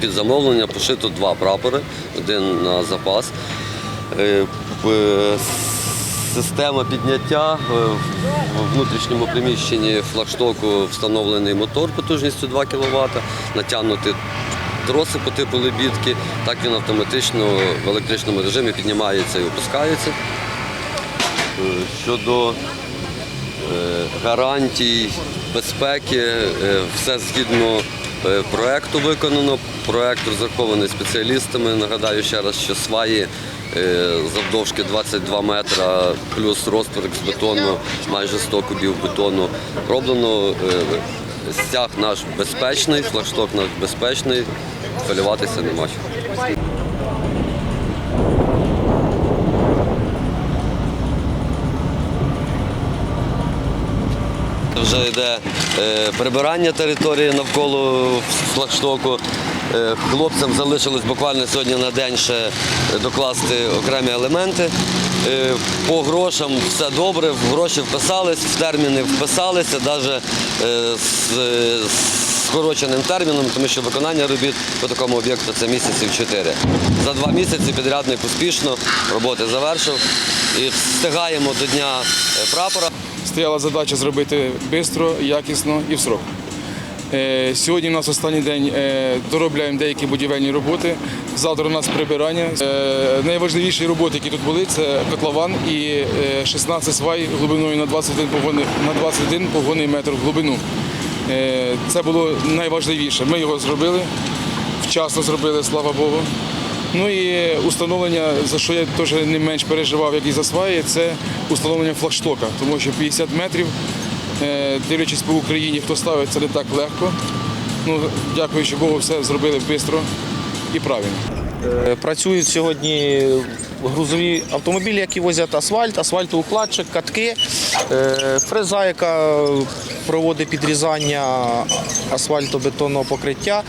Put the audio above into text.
під замовлення пошито два прапори, один на запас. Е, Система підняття е, в внутрішньому приміщенні флагштоку встановлений мотор потужністю 2 кВт, натягнути троси по типу лебідки, так він автоматично в електричному режимі піднімається і опускається. Е, Щодо е, гарантій безпеки, е, все згідно е, проекту виконано. Проект розрахований спеціалістами. Нагадаю ще раз, що сваї е, завдовжки 22 метра, плюс розтворик з бетону, майже 100 кубів бетону. Роблено е, стяг наш безпечний, флагшток наш безпечний, хвилюватися нема що. Вже йде е, прибирання території навколо флагштоку. Е, Хлопцям залишилось буквально сьогодні на день ще докласти окремі елементи. Е, По грошам все добре, гроші вписались, в терміни вписалися, навіть з скороченим терміном, тому що виконання робіт по такому об'єкту це місяців 4. За два місяці підрядник успішно роботи завершив і встигаємо до дня е, прапора. Стояла задача зробити швидко, якісно і в срок. Е, Сьогодні у нас останній день е, доробляємо деякі будівельні роботи. Завтра у нас прибирання. Е, Найважливіші роботи, які тут були, це котлован і е, 16 свай глибиною на 21 погонний, на 21 погонний метр в глибину. Це було найважливіше. Ми його зробили, вчасно зробили, слава Богу. Ну і установлення, за що я теж не менш переживав, як і за сваї, це установлення флагштока, тому що 50 метрів, е, дивлячись по Україні, хто ставить, це не так легко. Ну, дякуючи Богу, все зробили швидко і правильно. Е, Працюють сьогодні грузові автомобілі, які возять асфальт, асфальтоукладчик, катки, е, фреза, яка проводить підрізання асфальтобетонного покриття.